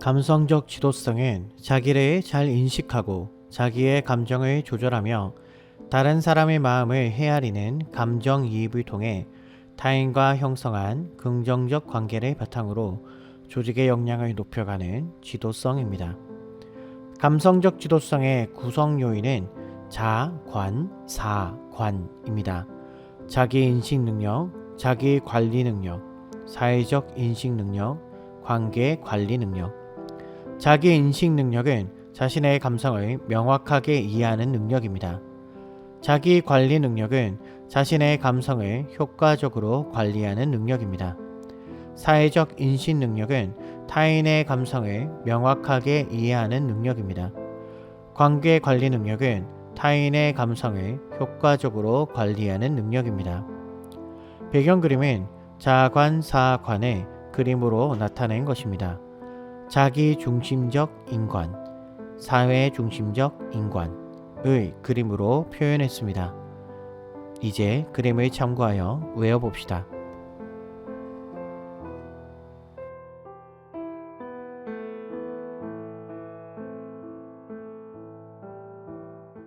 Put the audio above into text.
감성적 지도성은 자기를 잘 인식하고 자기의 감정을 조절하며 다른 사람의 마음을 헤아리는 감정이입을 통해 타인과 형성한 긍정적 관계를 바탕으로 조직의 역량을 높여가는 지도성입니다. 감성적 지도성의 구성 요인은 자, 관, 사, 관입니다. 자기 인식 능력, 자기 관리 능력, 사회적 인식 능력, 관계 관리 능력. 자기 인식 능력은 자신의 감성을 명확하게 이해하는 능력입니다. 자기 관리 능력은 자신의 감성을 효과적으로 관리하는 능력입니다. 사회적 인식 능력은 타인의 감성을 명확하게 이해하는 능력입니다. 관계 관리 능력은 타인의 감성을 효과적으로 관리하는 능력입니다. 배경 그림은 자관 사관의 그림으로 나타낸 것입니다. 자기 중심적 인관, 사회 중심적 인관의 그림으로 표현했습니다. 이제 그림을 참고하여 외워봅시다.